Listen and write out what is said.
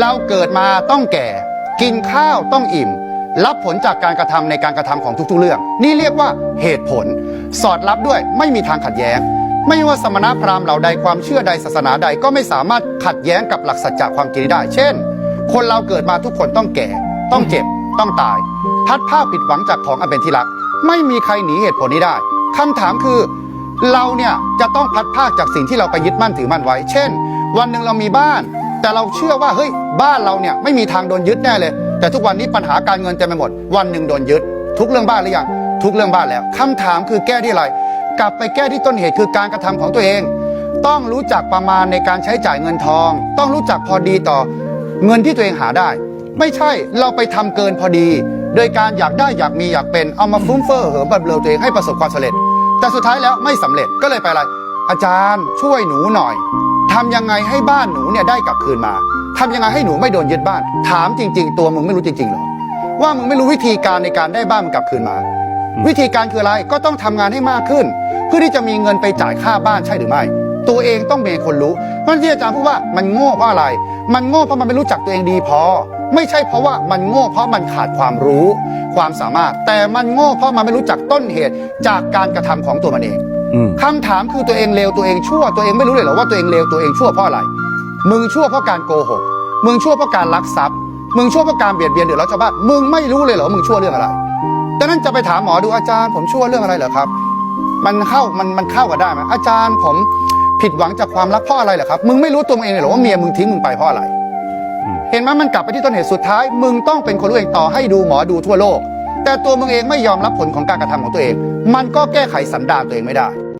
เราเกิดมาต้องแก่ กินข้าวต้องอิ่ม รับผลจากการกระทำในการกระทำของทุกๆเรื่อง นี่เรียกว่าเหตุผล สอดรับด้วยไม่มีทางขัดแย้ง ไม่ว่าสมณพราหมณ์เหล่าใดความเชื่อใดศาสนาใดก็ไม่สามารถขัดแย้งกับหลักสัจจะความจริงได้ เช่น คนเราเกิดมาทุกคนต้องแก่ ต้องเจ็บ ต้องตาย พัดผ้าผิดหวังจากของอันเป็นที่รัก ไม่มีใครหนีเหตุผลนี้ได้คำถามคือเราเนี่ยจะต้องพัดภาคจากสิ่งที่เราไปยึดมั่นถือมั่นไว้ เช่น วันหนึ่งเรามีบ้าน แต่เราเชื่อว่าเฮ้ยบ้านเราเนี่ยไม่มีทางโดนยึดแน่เลย แต่ทุกวันนี้ปัญหาการเงินเต็มไปหมด วันหนึ่งโดนยึด ทุกเรื่องบ้านหรือยังทุกเรื่องบ้านแล้วคำถามคือแก้ที่อะไร กลับไปแก้ที่ต้นเหตุคือการกระทำของตัวเอง ต้องรู้จักประมาณในการใช้จ่ายเงินทอง ต้องรู้จักพอดีต่อเงินที่ตัวเองหาได้ ไม่ใช่เราไปทำเกินพอดี โดยการอยากได้อยากมีอยากเป็นเอามาฟุ้มเฟ้อเหิมบัดเบลอตัวเองให้ประสบความสำเร็จ แต่สุดท้ายแล้วไม่สำเร็จก็เลยไปอะไรอาจารย์ช่วยหนูหน่อย ทำยังไงให้บ้านหนูเนี่ยได้กลับคืนมาทำยังไงให้หนูไม่โดนยึดบ้าน ถามจริง ๆ ตัวมึงไม่รู้จริงๆเหรอว่ามึงไม่รู้วิธีการในการได้บ้านมันกลับคืนมา วิธีการคืออะไรก็ต้องทำงานให้มากขึ้น เพื่อที่จะมีเงินไปจ่ายค่าบ้านใช่หรือไม่ ตัวเองต้องเป็นคนรู้เพราะฉะนั้นที่อาจารย์พูดว่ามันโง่เพราะอะไร มันโง่เพราะมันไม่รู้จักตัวเองดีพอ ไม่ใช่เพราะว่ามันโง่เพราะมันขาดความรู้ ความสามารถ แต่มันโง่เพราะมันไม่รู้จักต้นเหตุจากการกระทำของตัวมันเองอืม คำถามคือตัวเองเลวตัวเองชั่วตัวเองไม่รู้เลยเหรอว่าตัวเองเลวตัวเองชั่วเพราะอะไร มึงชั่วเพราะการโกหก มึงชั่วเพราะการลักทรัพย์ มึงชั่วเพราะการเบียดเบียนเดือดร้อนชาวบ้านมึงไม่รู้เลยเหรอมึงชั่วเรื่องอะไรดังนั้นจะไปถามหมอดูอาจารย์ผมชั่วเรื่องอะไรเหรอครับ มันเข้ามันมันเข้ากันได้ไหมอาจารย์ผมผิดหวังจากความรักเพราะอะไรเหรอครับ มึงไม่รู้ตัวเองเลยเหรอว่าเมียมึงทิ้งมึงไปเพราะอะไร เห็นไหมมันกลับไปที่ต้นเหตุสุดท้าย มึงต้องเป็นคนรู้เองต่อให้ดูหมอดูทั่วโลก แต่ตัวมึงเองไม่ยอมรับผลของการกระทำของตัวเอง มันก็แก้ไขสันดานตัวเองไม่ได้